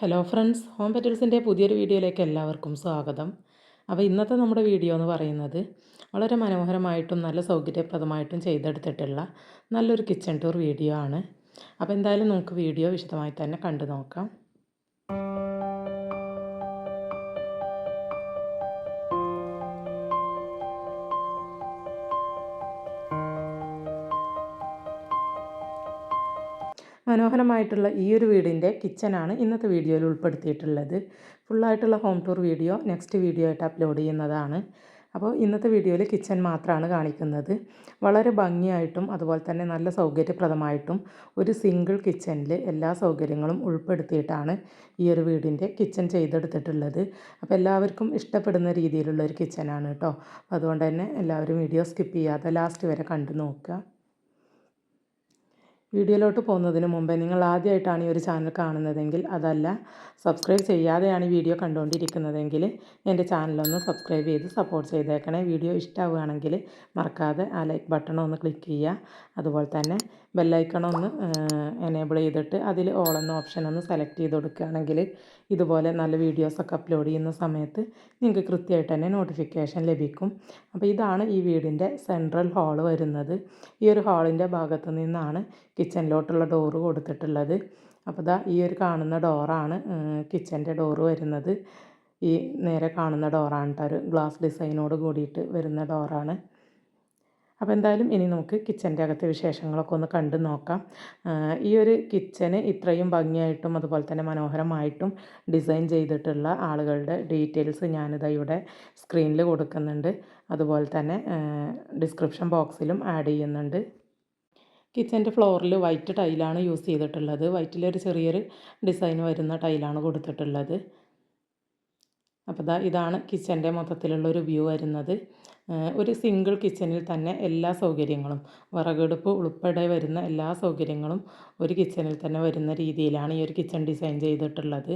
Hello friends home പെറ്റൽസിന്റെ പുതിയൊരു വീഡിയോയിലേക്ക് എല്ലാവർക്കും സ്വാഗതം. അപ്പോൾ ഇന്നത്തെ നമ്മുടെ വീഡിയോ എന്ന് പറയുന്നത് വളരെ മനോഹരമായിട്ടും നല്ല സൗകര്യപ്രദമായിട്ടും ചെയ്തെടുത്തിട്ടുള്ള നല്ലൊരു കിച്ചൺ ടൂർ വീഡിയോ ആണ്. അപ്പോൾ എന്തായാലും നമുക്ക് വീഡിയോ വിശദമായി തന്നെ കണ്ടു നോക്കാം. മനോഹരമായിട്ടുള്ള ഈ ഒരു വീടിന്റെ കിച്ചനാണ് ഇന്നത്തെ വീഡിയോയിൽ ഉൾപ്പെടുത്തിയിട്ടുള്ളത്. ഫുള്ളായിട്ടുള്ള home tour video next video ആയിട്ട് അപ്ലോഡ് ചെയ്യുന്നതാണ്. അപ്പോൾ ഇന്നത്തെ വീഡിയോയിൽ കിച്ചൺ മാത്രമാണ് കാണിക്കുന്നത്. വളരെ ഭംഗിയായിട്ടും അതുപോലെ തന്നെ നല്ല സൗകര്യപ്രദമായിട്ടും ഒരു സിംഗിൾ കിച്ചണിൽ എല്ലാ സൗകര്യങ്ങളും ഉൾപ്പെടുത്തിയിട്ടാണ് ഈ ഒരു വീടിന്റെ കിച്ചൺ ചെയ്തെടുത്തിട്ടുള്ളത്. അപ്പോൾ എല്ലാവർക്കും ഇഷ്ടപ്പെടുന്ന രീതിയിലുള്ള ഒരു കിച്ചനാണ് കേട്ടോ. അതുകൊണ്ട് തന്നെ എല്ലാവരും വീഡിയോ സ്കിപ്പ് ചെയ്യാതെ ലാസ്റ്റ് വരെ കണ്ടു നോക്കുക. വീഡിയോയിലോട്ട് പോകുന്നതിന് മുമ്പേ നിങ്ങൾ ആദ്യമായിട്ടാണ് ഈ ഒരു ചാനൽ കാണുന്നതെങ്കിൽ അതല്ല സബ്സ്ക്രൈബ് ചെയ്യാതെയാണ് ഈ വീഡിയോ കണ്ടുകൊണ്ടിരിക്കുന്നതെങ്കിൽ എന്റെ ചാനലൊന്ന് സബ്സ്ക്രൈബ് ചെയ്ത് സപ്പോർട്ട് ചെയ്തേക്കണേ. വീഡിയോ ഇഷ്ടമാവുകയാണെങ്കിൽ മറക്കാതെ ആ ലൈക്ക് ബട്ടണൊന്ന് ക്ലിക്ക് ചെയ്യുക. അതുപോലെ തന്നെ ബെല്ലൈക്കൺ ഒന്ന് എനേബിൾ ചെയ്തിട്ട് അതിൽ ഓൾ എന്ന ഓപ്ഷൻ ഒന്ന് സെലക്ട് ചെയ്ത് കൊടുക്കുകയാണെങ്കിൽ ഇതുപോലെ നല്ല വീഡിയോസൊക്കെ അപ്ലോഡ് ചെയ്യുന്ന സമയത്ത് നിങ്ങൾക്ക് കൃത്യമായിട്ട് തന്നെ നോട്ടിഫിക്കേഷൻ ലഭിക്കും. അപ്പോൾ ഇതാണ് ഈ വീടിന്റെ സെൻട്രൽ ഹാൾ വരുന്നത്. ഈ ഒരു ഹാളിന്റെ ഭാഗത്ത് നിന്നാണ് കിച്ചണിലോട്ടുള്ള ഡോറ് കൊടുത്തിട്ടുള്ളത്. അപ്പോൾ ഇതാ ഈ ഒരു കാണുന്ന ഡോറാണ് കിച്ചന്റെ ഡോറ് വരുന്നത്. ഈ നേരെ കാണുന്ന ഡോറാണ് കേട്ടോ ഒരു ഗ്ലാസ് ഡിസൈനോട് കൂടിയിട്ട് വരുന്ന ഡോറാണ് അപ്പോൾ എന്തായാലും ഇനി നമുക്ക് കിച്ചന്റെ അകത്തെ വിശേഷങ്ങളൊക്കെ ഒന്ന് കണ്ടു നോക്കാം. ഈ ഒരു കിച്ചന് ഇത്രയും ഭംഗിയായിട്ടും അതുപോലെ തന്നെ മനോഹരമായിട്ടും ഡിസൈൻ ചെയ്തിട്ടുള്ള ആളുകളുടെ ഡീറ്റെയിൽസ് ഞാനിത് ഇവിടെ സ്ക്രീനിൽ കൊടുക്കുന്നുണ്ട്. അതുപോലെ തന്നെ ഡിസ്ക്രിപ്ഷൻ ബോക്സിലും ആഡ് ചെയ്യുന്നുണ്ട്. കിച്ചന്റെ ഫ്ലോറിൽ വൈറ്റ് ടൈലാണ് യൂസ് ചെയ്തിട്ടുള്ളത്. വൈറ്റിലൊരു ചെറിയൊരു ഡിസൈൻ വരുന്ന ടൈലാണ് കൊടുത്തിട്ടുള്ളത്. അപ്പോൾ ദാ ഇതാണ് കിച്ചന്റെ മൊത്തത്തിലുള്ളൊരു വ്യൂ വരുന്നത്. ഒരു സിംഗിൾ കിച്ചണിൽ തന്നെ എല്ലാ സൗകര്യങ്ങളും വിറകെടുപ്പ് ഉൾപ്പെടെ വരുന്ന എല്ലാ സൗകര്യങ്ങളും ഒരു കിച്ചണിൽ തന്നെ വരുന്ന രീതിയിലാണ് ഈ ഒരു കിച്ചൺ ഡിസൈൻ ചെയ്തിട്ടുള്ളത്.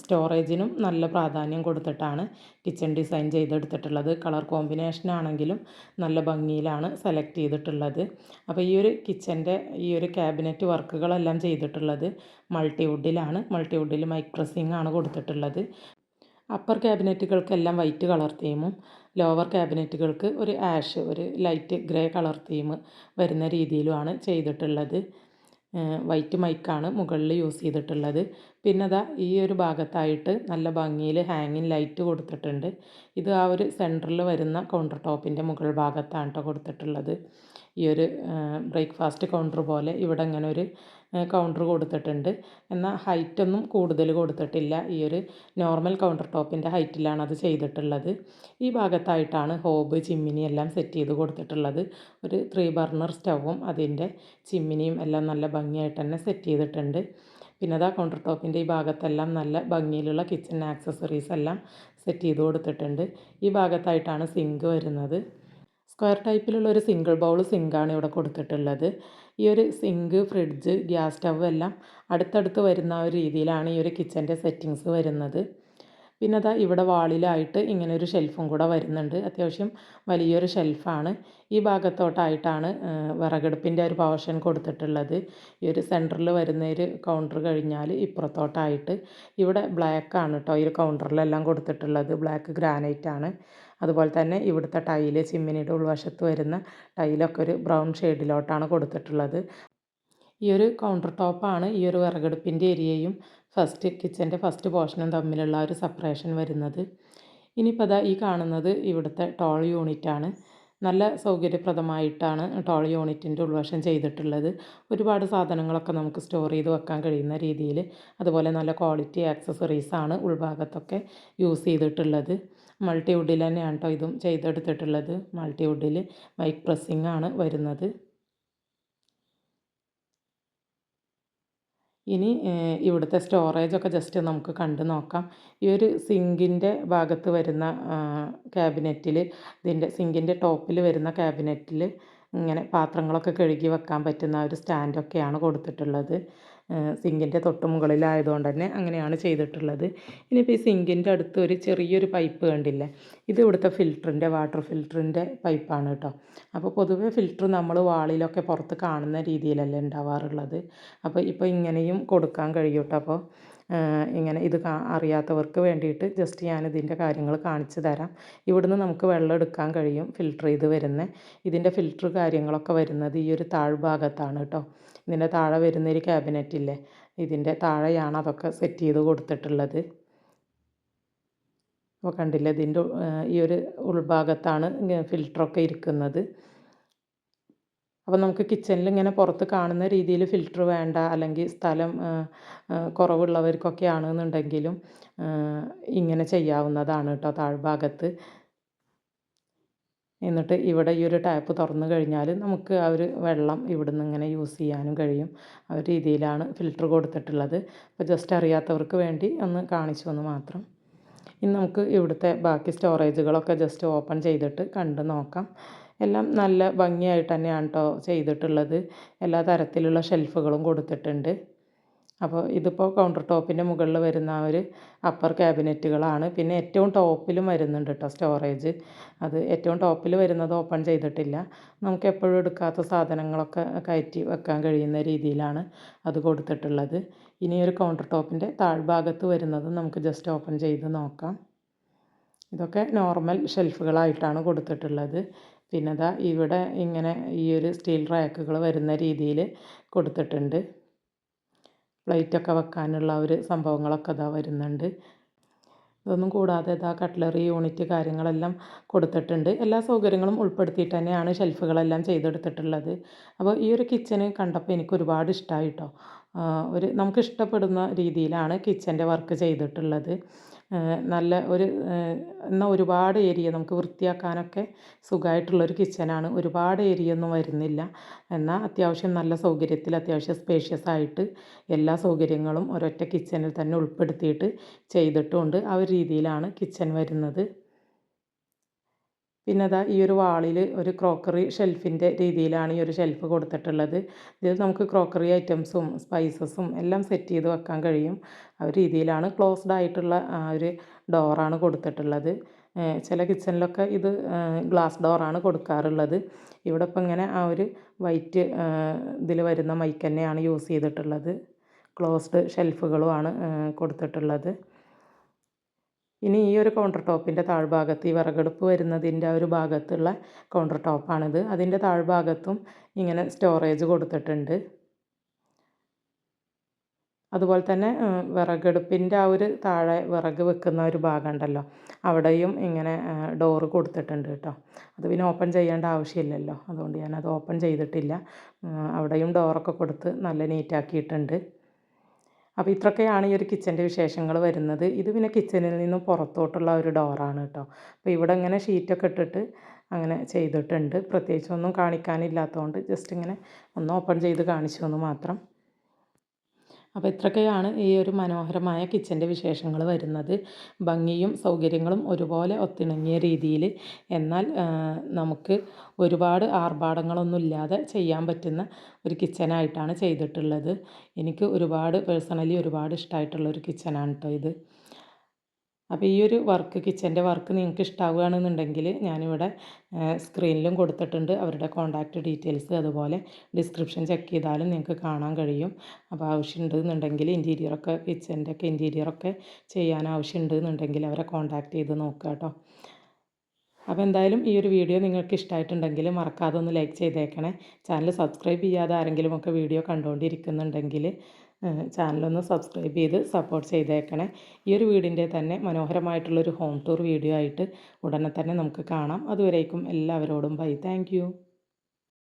സ്റ്റോറേജിനും നല്ല പ്രാധാന്യം കൊടുത്തിട്ടാണ് കിച്ചൺ ഡിസൈൻ ചെയ്തെടുത്തിട്ടുള്ളത്. കളർ കോമ്പിനേഷൻ ആണെങ്കിലും നല്ല ഭംഗിയിലാണ് സെലക്ട് ചെയ്തിട്ടുള്ളത്. അപ്പോൾ ഈ ഒരു കിച്ചന്റെ ഈ ഒരു ക്യാബിനറ്റ് വർക്കുകളെല്ലാം ചെയ്തിട്ടുള്ളത് മൾട്ടിവുഡിലാണ് മൾട്ടിവുഡിൽ മൈക്ക് ആണ് കൊടുത്തിട്ടുള്ളത്. അപ്പർ ക്യാബിനറ്റുകൾക്കെല്ലാം വൈറ്റ് കളർ തീമും ലോവർ ക്യാബിനറ്റുകൾക്ക് ഒരു ആഷ് ഒരു ലൈറ്റ് ഗ്രേ കളർ തീം വരുന്ന രീതിയിലുമാണ് ചെയ്തിട്ടുള്ളത്. വൈറ്റ് മൈക്കാണ് മുകളിൽ യൂസ് ചെയ്തിട്ടുള്ളത്. പിന്നെ അതാ ഈ ഒരു ഭാഗത്തായിട്ട് നല്ല ഭംഗിയിൽ ഹാങ്ങിങ് ലൈറ്റ് കൊടുത്തിട്ടുണ്ട്. ഇത് ആ ഒരു സെന്ററിൽ വരുന്ന കൗണ്ടർ ടോപ്പിന്റെ മുകൾ ഭാഗത്താണ് കേട്ടോ കൊടുത്തിട്ടുള്ളത്. ഈ ഒരു ബ്രേക്ക്ഫാസ്റ്റ് കൗണ്ടർ പോലെ ഇവിടെ ഇങ്ങനെ ഒരു കൗണ്ടർ കൊടുത്തിട്ടുണ്ട്. എന്നാൽ ഹൈറ്റൊന്നും കൂടുതൽ കൊടുത്തിട്ടില്ല. ഈ ഒരു നോർമൽ കൗണ്ടർ ടോപ്പിന്റെ ഹൈറ്റിലാണ് അത് ചെയ്തിട്ടുള്ളത്. ഈ ഭാഗത്തായിട്ടാണ് ഹോബ് ചിമ്മിനി എല്ലാം സെറ്റ് ചെയ്ത് കൊടുത്തിട്ടുള്ളത്. ഒരു ത്രീ ബർണർ സ്റ്റൗവും അതിന്റെ ചിമ്മിനിയും എല്ലാം നല്ല ഭംഗിയായിട്ട് തന്നെ സെറ്റ് ചെയ്തിട്ടുണ്ട്. പിന്നെ അതാ കൗണ്ടർ ടോപ്പിന്റെ ഈ ഭാഗത്തെല്ലാം നല്ല ഭംഗിയിലുള്ള കിച്ചൺ ആക്സസറീസ് എല്ലാം സെറ്റ് ചെയ്ത് കൊടുത്തിട്ടുണ്ട്. ഈ ഭാഗത്തായിട്ടാണ് സിങ്ക് വരുന്നത്. സ്ക്വയർ ടൈപ്പിലുള്ള ഒരു സിംഗിൾ ബൗൾ സിങ്കാണ് ഇവിടെ കൊടുത്തിട്ടുള്ളത്. ഈ ഒരു സിങ്ക് ഫ്രിഡ്ജ് ഗ്യാസ് സ്റ്റവ് എല്ലാം അടുത്തടുത്ത് വരുന്ന ഒരു രീതിയിലാണ് ഈ ഒരു കിച്ചന്റെ സെറ്റിങ്സ് വരുന്നത്. പിന്നെ അതാ ഇവിടെ വാളിലായിട്ട് ഇങ്ങനെ ഒരു ഷെൽഫും കൂടെ വരുന്നുണ്ട്. അത്യാവശ്യം വലിയൊരു ഷെൽഫാണ് ഈ ഭാഗത്തോട്ടായിട്ടാണ് വിറകടുപ്പിന്റെ ഒരു പോർഷൻ കൊടുത്തിട്ടുള്ളത്. ഈ ഒരു സെന്ററിൽ വരുന്ന ഒരു കൗണ്ടർ കഴിഞ്ഞാൽ ഇപ്പുറത്തോട്ടായിട്ട് ഇവിടെ ബ്ലാക്ക് ആണ് കേട്ടോ ഈ ഒരു കൗണ്ടറിലെല്ലാം കൊടുത്തിട്ടുള്ളത്. ബ്ലാക്ക് ഗ്രാനൈറ്റ് ആണ്. അതുപോലെ തന്നെ ഇവിടുത്തെ ടൈൽ ചിമ്മിനിയുടെ ഉൾവശത്ത് വരുന്ന ടൈലൊക്കെ ഒരു ബ്രൗൺ ഷെയ്ഡിലോട്ടാണ് കൊടുത്തിട്ടുള്ളത്. ഈ ഒരു കൗണ്ടർ ടോപ്പാണ് ഈ ഒരു വിറകടുപ്പിന്റെ ഏരിയയും ഫസ്റ്റ് കിച്ചന്റെ ഫസ്റ്റ് പോർഷനും തമ്മിലുള്ള ഒരു സെപ്പറേഷൻ വരുന്നത്. ഇനിയിപ്പോൾ അതാ ഈ കാണുന്നത് ഇവിടുത്തെ ടോൾ യൂണിറ്റാണ് നല്ല സൗകര്യപ്രദമായിട്ടാണ് ടോൾ യൂണിറ്റിന്റെ ഉൾവശം ചെയ്തിട്ടുള്ളത്. ഒരുപാട് സാധനങ്ങളൊക്കെ നമുക്ക് സ്റ്റോർ ചെയ്ത് വെക്കാൻ കഴിയുന്ന രീതിയിൽ. അതുപോലെ നല്ല ക്വാളിറ്റി ആക്സസറീസാണ് ഉൾഭാഗത്തൊക്കെ യൂസ് ചെയ്തിട്ടുള്ളത്. മൾട്ടി വുഡിൽ തന്നെയാണ് കേട്ടോ ഇതും ചെയ്തെടുത്തിട്ടുള്ളത്. മൾട്ടി വുഡിൽ മൈക്ക് പ്രസ്സിംഗ് ആണ് വരുന്നത്. ഇനി ഇവിടുത്തെ സ്റ്റോറേജൊക്കെ ജസ്റ്റ് നമുക്ക് കണ്ടു നോക്കാം. ഈ ഒരു സിങ്കിന്റെ ഭാഗത്ത് വരുന്ന ക്യാബിനറ്റിൽ ഇതിന്റെ സിങ്കിന്റെ ടോപ്പിൽ വരുന്ന ക്യാബിനറ്റിൽ ഇങ്ങനെ പാത്രങ്ങളൊക്കെ കഴുകി വെക്കാൻ പറ്റുന്ന ഒരു സ്റ്റാൻഡൊക്കെയാണ് കൊടുത്തിട്ടുള്ളത്. സിങ്കിന്റെ തൊട്ട് മുകളിലായതുകൊണ്ട് തന്നെ അങ്ങനെയാണ് ചെയ്തിട്ടുള്ളത്. ഇനിയിപ്പോൾ ഈ സിങ്കിന്റെ അടുത്ത് ഒരു ചെറിയൊരു പൈപ്പ് കണ്ടില്ലേ? ഇത് ഇവിടുത്തെ ഫിൽറ്ററിന്റെ വാട്ടർ ഫിൽറ്ററിന്റെ പൈപ്പാണ് കേട്ടോ. അപ്പോൾ പൊതുവേ ഫിൽറ്റർ നമ്മൾ വാളിലൊക്കെ പുറത്ത് കാണുന്ന രീതിയിലല്ലേ ഉണ്ടാവാറുള്ളത്. അപ്പോൾ ഇപ്പോൾ ഇങ്ങനെയും കൊടുക്കാൻ കഴിയും കേട്ടോ അപ്പോൾ. ഇങ്ങനെ ഇത് അറിയാത്തവർക്ക് വേണ്ടിയിട്ട് ജസ്റ്റ് ഞാൻ ഇതിന്റെ കാര്യങ്ങൾ കാണിച്ചു തരാം. ഇവിടുന്ന് നമുക്ക് വെള്ളം എടുക്കാൻ കഴിയും ഫിൽറ്റർ ചെയ്ത് വരുന്ന. ഇതിന്റെ ഫിൽറ്റർ കാര്യങ്ങളൊക്കെ വരുന്നത് ഈ ഒരു താഴ്ഭാഗത്താണ് കേട്ടോ. ഇതിന്റെ താഴെ വരുന്നൊരു ക്യാബിനറ്റ് ഇല്ലേ? ഇതിന്റെ താഴെയാണ് അതൊക്കെ സെറ്റ് ചെയ്ത് കൊടുത്തിട്ടുള്ളത്. അപ്പോൾ കണ്ടില്ലേ? ഇതിന്റെ ഈ ഒരു ഉൾഭാഗത്താണ് ഫിൽറ്ററൊക്കെ ഇരിക്കുന്നത്. അപ്പോൾ നമുക്ക് കിച്ചണിൽ ഇങ്ങനെ പുറത്ത് കാണുന്ന രീതിയിൽ ഫിൽറ്റർ വേണ്ട അല്ലെങ്കിൽ സ്ഥലം കുറവുള്ളവർക്കൊക്കെ ആണെന്നുണ്ടെങ്കിലും ഇങ്ങനെ ചെയ്യാവുന്നതാണ് കേട്ടോ താഴ്ഭാഗത്ത്. എന്നിട്ട് ഇവിടെ ഈ ഒരു ടാപ്പ് തുറന്നു കഴിഞ്ഞാൽ നമുക്ക് ആ ഒരു വെള്ളം ഇവിടുന്ന് ഇങ്ങനെ യൂസ് ചെയ്യാനും കഴിയും. ആ ഒരു രീതിയിലാണ് ഫിൽറ്റർ കൊടുത്തിട്ടുള്ളത്. അപ്പോൾ ജസ്റ്റ് അറിയാത്തവർക്ക് വേണ്ടി ഒന്ന് കാണിച്ചു എന്ന് മാത്രം. ഇനി നമുക്ക് ഇവിടുത്തെ ബാക്കി സ്റ്റോറേജുകളൊക്കെ ജസ്റ്റ് ഓപ്പൺ ചെയ്തിട്ട് കണ്ട് നോക്കാം. എല്ലാം നല്ല ഭംഗിയായിട്ട് തന്നെയാണ് കേട്ടോ ചെയ്തിട്ടുള്ളത്. എല്ലാ തരത്തിലുള്ള ഷെൽഫുകളും കൊടുത്തിട്ടുണ്ട്. അപ്പോൾ ഇതിപ്പോൾ കൗണ്ടർ ടോപ്പിന്റെ മുകളിൽ വരുന്ന ഒരു അപ്പർ ക്യാബിനറ്റുകളാണ് പിന്നെ ഏറ്റവും ടോപ്പിലും വരുന്നുണ്ട് കേട്ടോ സ്റ്റോറേജ് അത് ഏറ്റവും ടോപ്പിൽ വരുന്നത് ഓപ്പൺ ചെയ്തിട്ടില്ല. നമുക്ക് എപ്പോഴും എടുക്കാത്ത സാധനങ്ങളൊക്കെ കയറ്റി വെക്കാൻ കഴിയുന്ന രീതിയിലാണ് അത് കൊടുത്തിട്ടുള്ളത്. ഇനി ഒരു കൗണ്ടർ ടോപ്പിന്റെ താഴ്ഭാഗത്ത് വരുന്നത് നമുക്ക് ജസ്റ്റ് ഓപ്പൺ ചെയ്ത് നോക്കാം. ഇതൊക്കെ നോർമൽ ഷെൽഫുകളായിട്ടാണ് കൊടുത്തിട്ടുള്ളത്. പിന്നെ ദാ ഇവിടെ ഇങ്ങനെ ഈ ഒരു സ്റ്റീൽ റാക്കുകൾ വരുന്ന രീതിയിൽ കൊടുത്തിട്ടുണ്ട്. പ്ലേറ്റൊക്കെ വെക്കാനുള്ള ഒരു സംഭവങ്ങളൊക്കെ ഇതാ വരുന്നുണ്ട്. ഇതൊന്നും കൂടാതെ ഇതാ കട്ട്ലറി യൂണിറ്റ് കാര്യങ്ങളെല്ലാം കൊടുത്തിട്ടുണ്ട്. എല്ലാ സൗകര്യങ്ങളും ഉൾപ്പെടുത്തിയിട്ട് തന്നെയാണ് ഷെൽഫുകളെല്ലാം ചെയ്തെടുത്തിട്ടുള്ളത്. അപ്പോൾ ഈ ഒരു കിച്ചന് കണ്ടപ്പോൾ എനിക്ക് ഒരുപാട് ഇഷ്ടമായി കേട്ടോ ഒരു നമുക്ക് ഇഷ്ടപ്പെടുന്ന രീതിയിലാണ് കിച്ചന്റെ വർക്ക് ചെയ്തിട്ടുള്ളത്. നല്ല ഒരു എന്നാൽ ഒരുപാട് ഏരിയ നമുക്ക് വൃത്തിയാക്കാനൊക്കെ സുഖമായിട്ടുള്ളൊരു കിച്ചനാണ്. ഒരുപാട് ഏരിയ ഒന്നും വരുന്നില്ല. എന്നാൽ അത്യാവശ്യം നല്ല സൗകര്യത്തിൽ അത്യാവശ്യം സ്പേഷ്യസ് ആയിട്ട് എല്ലാ സൗകര്യങ്ങളും ഒരൊറ്റ കിച്ചണിൽ തന്നെ ഉൾപ്പെടുത്തിയിട്ട് ചെയ്തിട്ടുണ്ട് ആ ഒരു രീതിയിലാണ് കിച്ചൺ വരുന്നത്. പിന്നെ അതാ ഈ ഒരു വാളിൽ ഒരു ക്രോക്കറി ഷെൽഫിന്റെ രീതിയിലാണ് ഈ ഒരു ഷെൽഫ് കൊടുത്തിട്ടുള്ളത്. ഇതിൽ നമുക്ക് ക്രോക്കറി ഐറ്റംസും സ്പൈസസും എല്ലാം സെറ്റ് ചെയ്ത് വെക്കാൻ കഴിയും. ആ ഒരു രീതിയിലാണ് ക്ലോസ്ഡ് ആയിട്ടുള്ള ആ ഒരു ഡോറാണ് കൊടുത്തിട്ടുള്ളത്. ചില കിച്ചണിലൊക്കെ ഇത് ഗ്ലാസ് ഡോറാണ് കൊടുക്കാറുള്ളത്. ഇവിടെ ഇപ്പം ഇങ്ങനെ ആ ഒരു വൈറ്റ് ഇതിൽ വരുന്ന മൈക്ക് തന്നെയാണ് യൂസ് ചെയ്തിട്ടുള്ളത്. ക്ലോസ്ഡ് ഷെൽഫുകളുമാണ് കൊടുത്തിട്ടുള്ളത്. ഇനി ഈ ഒരു കൗണ്ടർ ടോപ്പിന്റെ താഴ്ഭാഗത്ത് ഈ വിറകടുപ്പ് വരുന്നതിന്റെ ഒരു ഭാഗത്തുള്ള കൗണ്ടർ ടോപ്പാണിത് അതിന്റെ താഴ്ഭാഗത്തും ഇങ്ങനെ സ്റ്റോറേജ് കൊടുത്തിട്ടുണ്ട്. അതുപോലെ തന്നെ വിറകടുപ്പിന്റെ ആ ഒരു താഴെ വിറക് വെക്കുന്ന ഒരു ഭാഗം ഉണ്ടല്ലോ. അവിടെയും ഇങ്ങനെ ഡോറ് കൊടുത്തിട്ടുണ്ട് കേട്ടോ. അത് പിന്നെ ഓപ്പൺ ചെയ്യേണ്ട ആവശ്യമില്ലല്ലോ. അതുകൊണ്ട് ഞാനത് ഓപ്പൺ ചെയ്തിട്ടില്ല. അവിടെയും ഡോറൊക്കെ കൊടുത്ത് നല്ല നീറ്റാക്കിയിട്ടുണ്ട് അപ്പോൾ ഇത്രയൊക്കെയാണ് ഈ ഒരു കിച്ചന്റെ വിശേഷങ്ങൾ വരുന്നത്. ഇത് പിന്നെ കിച്ചനിൽ നിന്നും പുറത്തോട്ടുള്ള ഒരു ഡോറാണ് കേട്ടോ. അപ്പോൾ ഇവിടെ ഇങ്ങനെ ഷീറ്റൊക്കെ ഇട്ടിട്ട് അങ്ങനെ ചെയ്തിട്ടുണ്ട്. പ്രത്യേകിച്ചൊന്നും കാണിക്കാനില്ലാത്തതുകൊണ്ട് ജസ്റ്റ് ഇങ്ങനെ ഒന്ന് ഓപ്പൺ ചെയ്ത് കാണിച്ചു എന്ന് മാത്രം. അപ്പോൾ ഇത്രയൊക്കെയാണ് ഈ ഒരു മനോഹരമായ കിച്ചന്റെ വിശേഷങ്ങൾ വരുന്നത്. ഭംഗിയും സൗകര്യങ്ങളും ഒരുപോലെ ഒത്തിണങ്ങിയ രീതിയിൽ. എന്നാൽ നമുക്ക് ഒരുപാട് ആർഭാടങ്ങളൊന്നും ഇല്ലാതെ ചെയ്യാൻ പറ്റുന്ന ഒരു കിച്ചനായിട്ടാണ് ചെയ്തിട്ടുള്ളത്. എനിക്ക് ഒരുപാട് പേഴ്സണലി ഒരുപാട് ഇഷ്ടമായിട്ടുള്ള ഒരു കിച്ചനാണ് കേട്ടോ ഇത്. അപ്പോൾ ഈ ഒരു വർക്ക് കിച്ചന്റെ വർക്ക് നിങ്ങൾക്ക് ഇഷ്ടമാവുകയാണെന്നുണ്ടെങ്കിൽ ഞാനിവിടെ സ്ക്രീനിലും കൊടുത്തിട്ടുണ്ട്. അവരുടെ കോൺടാക്റ്റ് ഡീറ്റെയിൽസ് അതുപോലെ ഡിസ്ക്രിപ്ഷൻ ചെക്ക് ചെയ്താലും നിങ്ങൾക്ക് കാണാൻ കഴിയും. അപ്പോൾ ആവശ്യമുണ്ടെന്നുണ്ടെങ്കിൽ ഇന്റീരിയറൊക്കെ കിച്ചന്റെ ഒക്കെ ഇന്റീരിയറൊക്കെ ചെയ്യാൻ ആവശ്യമുണ്ടെന്നുണ്ടെങ്കിൽ അവരെ കോൺടാക്റ്റ് ചെയ്ത് നോക്കുക കേട്ടോ. അപ്പോൾ എന്തായാലും ഈ ഒരു വീഡിയോ നിങ്ങൾക്ക് ഇഷ്ടമായിട്ടുണ്ടെങ്കിൽ മറക്കാതെ ഒന്ന് ലൈക്ക് ചെയ്തേക്കണേ. ചാനൽ സബ്സ്ക്രൈബ് ചെയ്യാതെ ആരെങ്കിലുമൊക്കെ വീഡിയോ കണ്ടുകൊണ്ടിരിക്കുന്നുണ്ടെങ്കിൽ ചാനലൊന്ന് സബ്സ്ക്രൈബ് ചെയ്ത് സപ്പോർട്ട് ചെയ്തേക്കണേ. ഈ ഒരു വീടിന്റെ തന്നെ മനോഹരമായിട്ടുള്ളൊരു ഹോം ടൂർ വീഡിയോ ആയിട്ട് ഉടനെ തന്നെ നമുക്ക് കാണാം. അതുവരേക്കും എല്ലാവരോടും ബൈ. താങ്ക്